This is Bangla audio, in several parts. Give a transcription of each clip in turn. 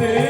ustedes.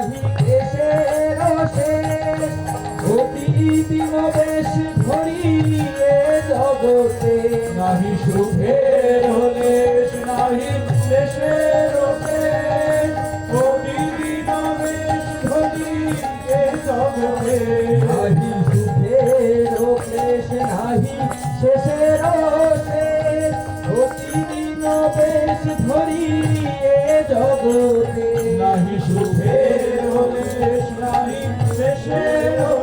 সুখে নাহি সুখে নাহি শেষে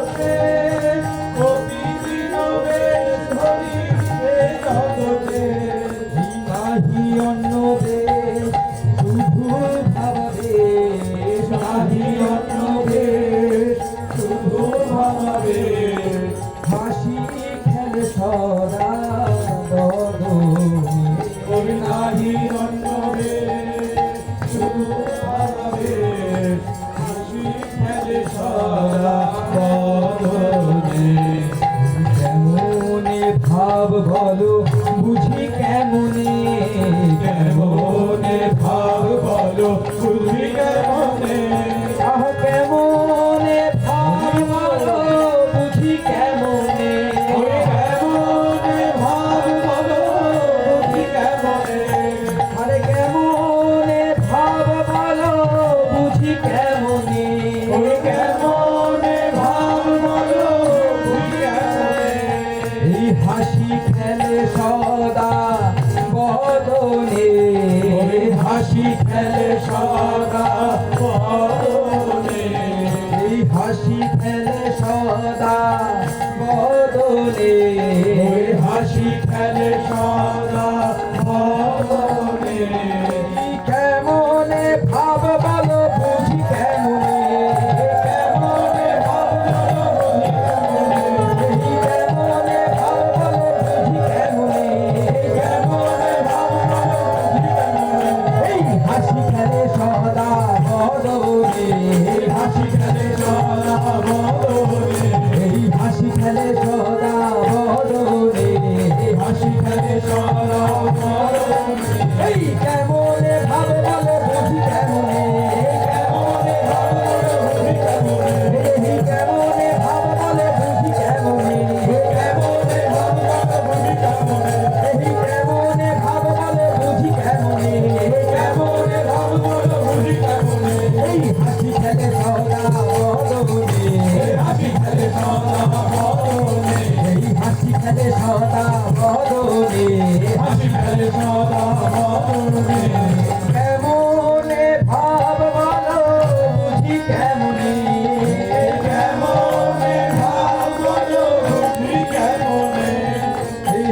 ফেলে সদা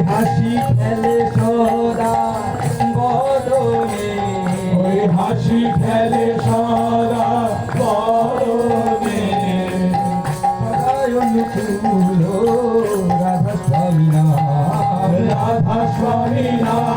হাসি খেলে সদা বদনে ওই হাসি খেলে সদা বদনে সদায় অনুকূল রাধা স্বামী নাম। রাধা স্বামী নাম।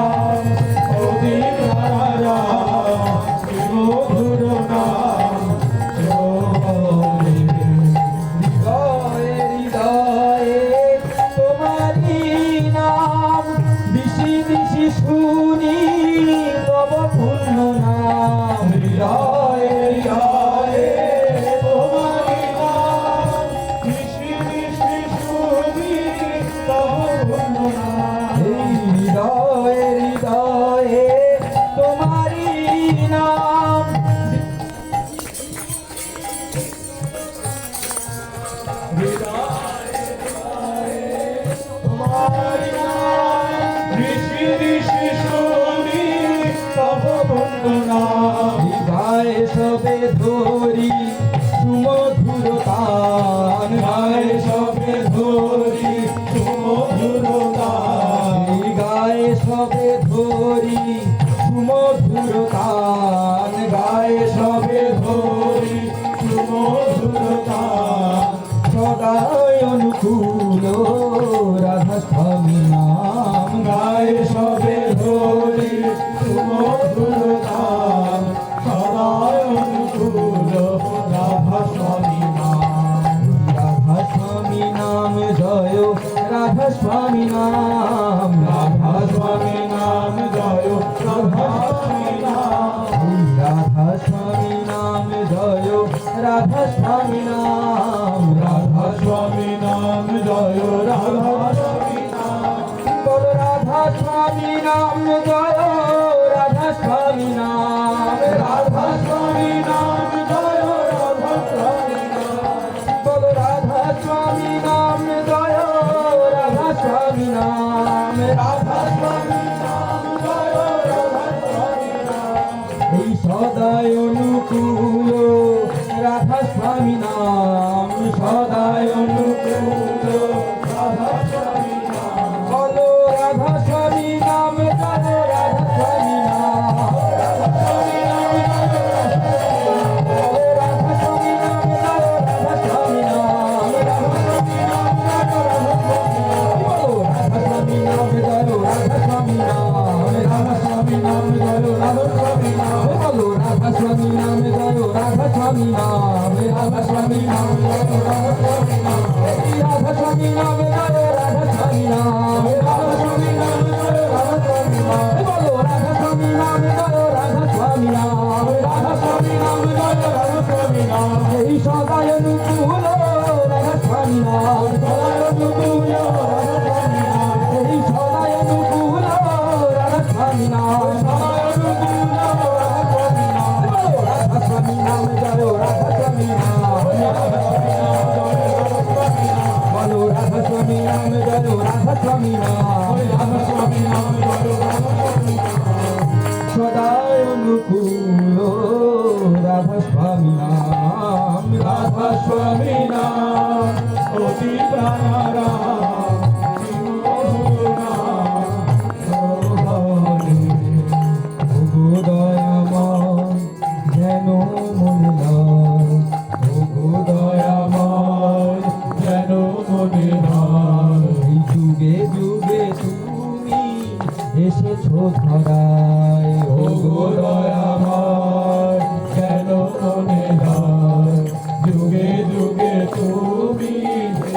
গায়ে সবে ধরি সুমধুর সবে ধরি সুমধুর সবে ধরি সুমধুর তান গায়ে সবে ধরি সুমধুর তান সদায় অনুকূল রাধা স্বামী স্বামী নাম রাধা স্বামী নাম, জয় রাধা স্বামী নাম। বল রাধা স্বামী নাম, জয় রাধা স্বামী নাম। রাধা স্বামী নাম, জয় রাধা স্বামী নাম। বল রাধা স্বামী নাম, জয় রাধা স্বামী নাম। রাধা স্বামী নাম, জয় রাধা স্বামী নাম। এই সদায় অনুকূল স্বামী নাম সদায় অনুকূল রাধা স্বামী নাম বলো, রাধা স্বামী নাম বলো রাধা স্বামী নাম। রাধা স্বামী নাম বলো, রাধা স্বামী নাম বলো রাধা স্বামী নাম রাধা স্বামী নাম বলো রাধা স্বামী নাম বলো রাধা স্বামী নাম বলো রাধা স্বামী নাম রাধা স্বামী নাম বলো রাধা স্বামী নাম বলো রাধা স্বামী নাম বলো রাধা স্বামী নাম। এই সদায় অনুকূল রাধা স্বামী সদায় অনুকূল রাধা স্বামী রাধা স্বামী এসেছ ধরায় ও গো দয়াময় যেন মনে হয় যুগে যুগে তুমি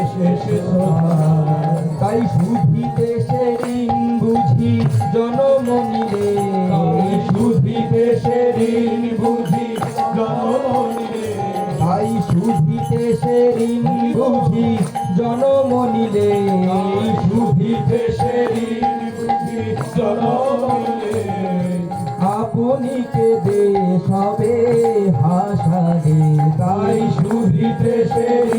এসেছ ধরায় তাই শুধিতে সেদিন বুঝি জনমনিরে। তাই শুধিতে সেদিন বুঝি জনমনিরে। তাই শুধিতে বুঝি আপনিকে দে সবে হাসারে তাই শুধিতে সেদিন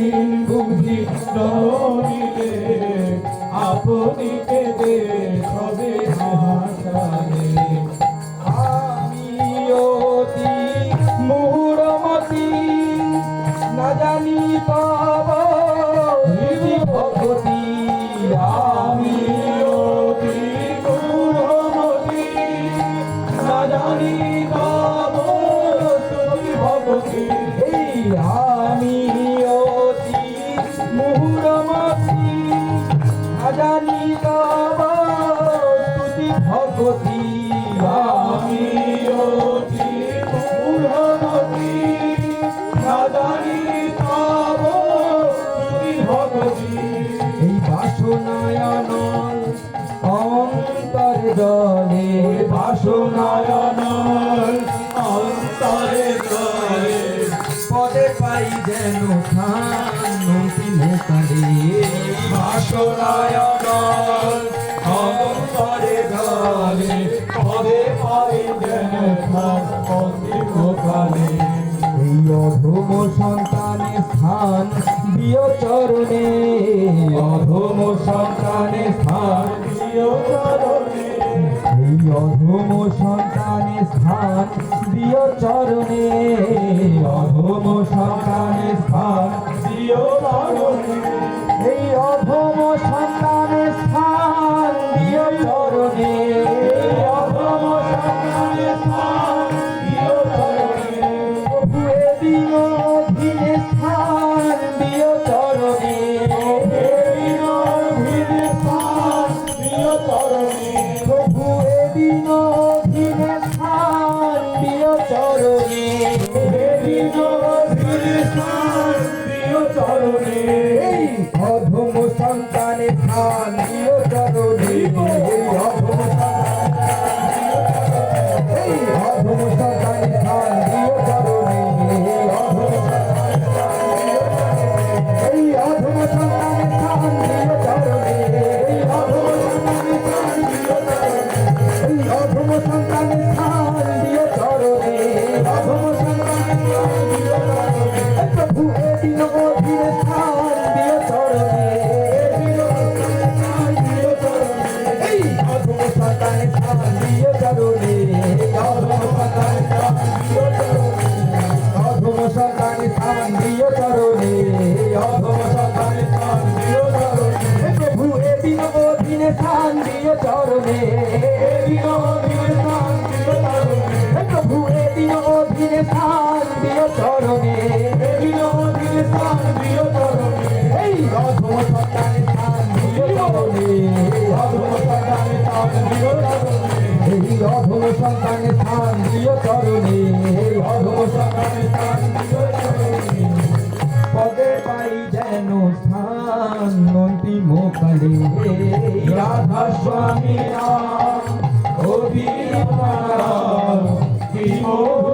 জলে বাসনায়ন অন্তরে জলে পদে পাই যেন শান্তি মোকালে বাসনায়ন অন্তরে এই অধম সন্তানে স্থান প্রিয় চরণে অধম সন্তানে স্থান দিও চরণে এই অধম সন্তানে স্থান প্রিয় চরণে অধম সন্তানের দিয় চরণে অধম চরণে প্রভু এদিন অধীনে স্থান চরণে এদিন অধীনে অধম সন্তানে স্থান দিয় চরণে এই অধম সন্তানে স্থান দিয় চরণে পদে পাই যেন স্থান অন্তিম কালে রাধা স্বামী রাম অভিমান কি মধুর